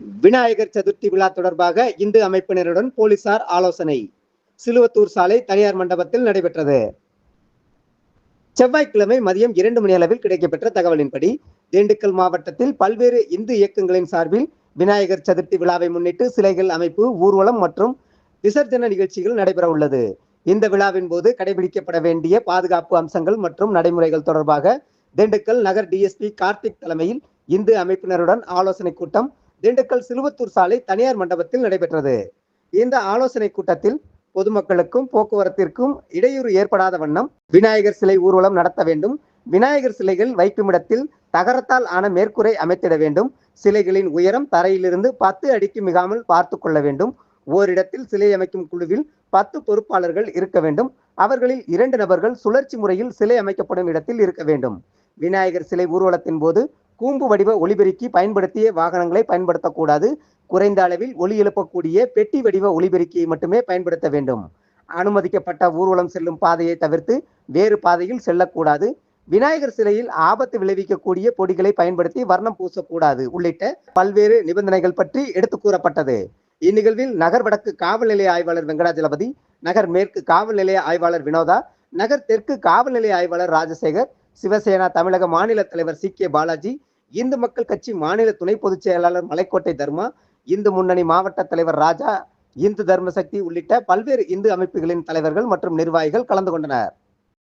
விநாயகர் சதுர்த்தி விழா தொடர்பாக இந்து அமைப்பினருடன் போலீசார் ஆலோசனை. சிலுவத்தூர் சாலை தனியார் மண்டபத்தில் நடைபெற்றது. செவ்வாய்க்கிழமை மதியம் இரண்டு மணி அளவில் கிடைக்கப்பெற்ற தகவலின்படி திண்டுக்கல் மாவட்டத்தில் பல்வேறு இந்து இயக்கங்களின் சார்பில் விநாயகர் சதுர்த்தி விழாவை முன்னிட்டு சிலைகள் அமைப்பு ஊர்வலம் மற்றும் விசர்ஜன நிகழ்ச்சிகள் நடைபெற உள்ளது. இந்த விழாவின் போது கடைபிடிக்கப்பட வேண்டிய பாதுகாப்பு அம்சங்கள் மற்றும் நடைமுறைகள் தொடர்பாக திண்டுக்கல் நகர் டிஎஸ்பி கார்த்திக் தலைமையில் இந்து அமைப்பினருடன் ஆலோசனை கூட்டம் திண்டுக்கல் சிலுவத்தூர் சாலை தனியார் மண்டபத்தில் நடைபெற்றது. இந்த ஆலோசனை கூட்டத்தில் பொதுமக்களுக்கும் போக்குவரத்திற்கும் இடையூறு ஏற்படாத வண்ணம் விநாயகர் சிலை ஊர்வலம் நடத்த வேண்டும். விநாயகர் சிலைகள் வைக்கும் இடத்தில் தகரத்தால் ஆன மேற்கூரை அமைத்திட வேண்டும். சிலைகளின் உயரம் தரையிலிருந்து பத்து அடிக்கு மிகாமல் பார்த்து கொள்ள வேண்டும். ஓரிடத்தில் சிலை அமைக்கும் குழுவில் பத்து பொறுப்பாளர்கள் இருக்க வேண்டும். அவர்களில் இரண்டு நபர்கள் சுழற்சி முறையில் சிலை அமைக்கப்படும் இடத்தில் இருக்க வேண்டும். விநாயகர் சிலை ஊர்வலத்தின் போது கூம்பு வடிவ ஒளிபெருக்கி பயன்படுத்திய வாகனங்களை பயன்படுத்தக்கூடாது. குறைந்த அளவில் ஒலி எழுப்பக்கூடிய பெட்டி வடிவ ஒளிபெருக்கியை மட்டுமே பயன்படுத்த வேண்டும். அனுமதிக்கப்பட்ட ஊர்வலம் செல்லும் பாதையை தவிர்த்து வேறு பாதையில் செல்லக்கூடாது. விநாயகர் சிலையில் ஆபத்து விளைவிக்கக்கூடிய பொடிகளை பயன்படுத்தி வர்ணம் பூசக்கூடாது உள்ளிட்ட பல்வேறு நிபந்தனைகள் பற்றி எடுத்து கூறப்பட்டது. இந்நிகழ்வில் நகர் வடக்கு காவல் நிலைய ஆய்வாளர் வெங்கடாஜலபதி நகர் மேற்கு காவல் நிலைய ஆய்வாளர் வினோதா நகர் தெற்கு காவல் நிலைய ஆய்வாளர் ராஜசேகர் சிவசேனா தமிழக மாநில தலைவர் சி கே பாலாஜி இந்து மக்கள் கட்சி மாநில துணை பொதுச் செயலாளர் மலைக்கோட்டை தர்மா இந்து முன்னணி மாவட்ட தலைவர் ராஜா இந்து தர்ம சக்தி உள்ளிட்ட பல்வேறு இந்து அமைப்புகளின் தலைவர்கள் மற்றும் நிர்வாகிகள் கலந்து கொண்டனர்.